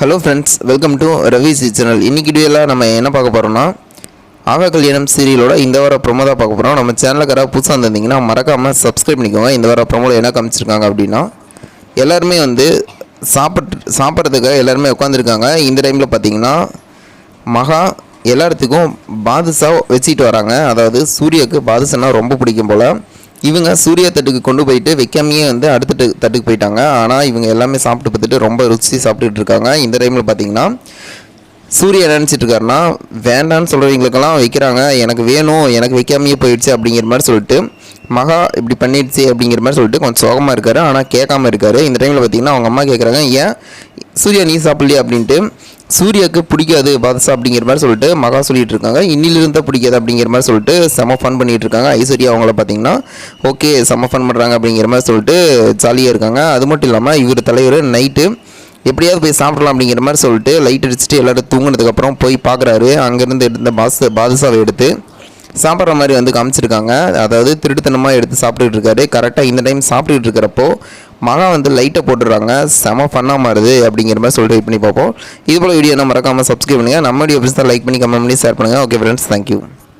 Hello friends welcome to Ravi C channel இன்றைக்கி வீடியோவில் நம்ம என்ன பார்க்க போகிறோம்னா ஆகா கல்யாணம் சீரியலோட இந்த வார ப்ரொமோ தான் பார்க்க போகிறோம் நம்ம சேனலுக்கு யாராவது புதுசாக இருந்திருந்தீங்கன்னா மறக்காமல் சப்ஸ்கிரைப் பண்ணிக்கோங்க. இந்த வார ப்ரொமோவில் என்ன காமிச்சிருக்காங்க அப்படின்னா எல்லாருமே வந்து சாப்பிட்டு சாப்பிட்றதுக்காக எல்லாருமே உட்காந்துருக்காங்க இந்த டைமில் பார்த்தீங்கன்னா மகா எல்லாத்துக்கும் பாதுஷா வச்சுக்கிட்டு வராங்க. அதாவது சூர்யாவுக்கு பாதுஷானா ரொம்ப பிடிக்கும் போல். இவங்க சூரிய தட்டுக்கு கொண்டு போயிட்டு வைக்காமையே வந்து அடுத்த தட்டு- தட்டுக்கு போயிட்டாங்க. ஆனால் இவங்க எல்லாமே சாப்பிட்டு பார்த்துட்டு ரொம்ப ருசி சாப்பிட்டுட்டு இருக்காங்க. இந்த டைமில் பார்த்தீங்கன்னா சூரிய என்ன நினச்சிட்டு இருக்காருன்னா வேண்டான்னு சொல்கிறவங்களுக்கெல்லாம் வைக்கிறாங்க. எனக்கு வேணும். எனக்கு வைக்காமையே போயிடுச்சு அப்படிங்கிற மாதிரி சொல்லிட்டு மகா இப்படி பண்ணிடுச்சு அப்படிங்கிற மாதிரி சொல்லிட்டு கொஞ்சம் சோகமாக இருக்காரு. ஆனால் கேட்காம இருக்காரு. இந்த டைமில் பார்த்தீங்கன்னா அவங்க அம்மா கேட்குறாங்க ஏன் சூர்யா நீ சாப்பிடலையா அப்படின்ட்டு சூர்யாவுக்கு பிடிக்காது பாதுஷா அப்படிங்கிற மாதிரி சொல்லிட்டு மகா சொல்லிட்டு இருக்காங்க. இன்னிலிருந்தால் பிடிக்காது அப்படிங்கிற மாதிரி சொல்லிட்டு செம ஃபன் பண்ணிட்டு இருக்காங்க. ஐஸ்வர்யா அவங்கள பார்த்தீங்கன்னா ஓகே செம ஃபன் பண்ணுறாங்க அப்படிங்கிற மாதிரி சொல்லிட்டு ஜாலியாக இருக்காங்க. அது மட்டும் இல்லாமல் இவர் தலைவர் நைட்டு எப்படியாவது போய் சாப்பிடலாம் அப்படிங்கிற மாதிரி சொல்லிட்டு லைட் அடிச்சுட்டு எல்லாரும் தூங்குனதுக்கப்புறம் போய் பார்க்குறாரு. அங்கேருந்து எடுத்த பாஸ் பாதுஷாவை எடுத்து சாப்பிட்ற மாதிரி வந்து காமிச்சிருக்காங்க. அதாவது திருட்டுத்தனமாக எடுத்து சாப்பிட்டுட்டு இருக்காரு. கரெக்டாக இந்த டைம் சாப்பிட்டுட்டு இருக்கிறப்போ மகா வந்து லைட்டை போட்டுடுறாங்க. செம ஃபன்னாக மாறுது அப்படிங்கிற மாதிரி சொல்லிட்டு வெயிட் பண்ணி பார்ப்போம். இது போல் வீடியோ மறக்காமல் சப்ஸ்கிரைப் பண்ணுங்கள் நம்ம வீடியோ பிடிச்சா லைக் பண்ணி கமெண்ட் பண்ணி ஷேர் பண்ணுங்கள் ஓகே ஃப்ரெண்ட்ஸ் தேங்க்யூ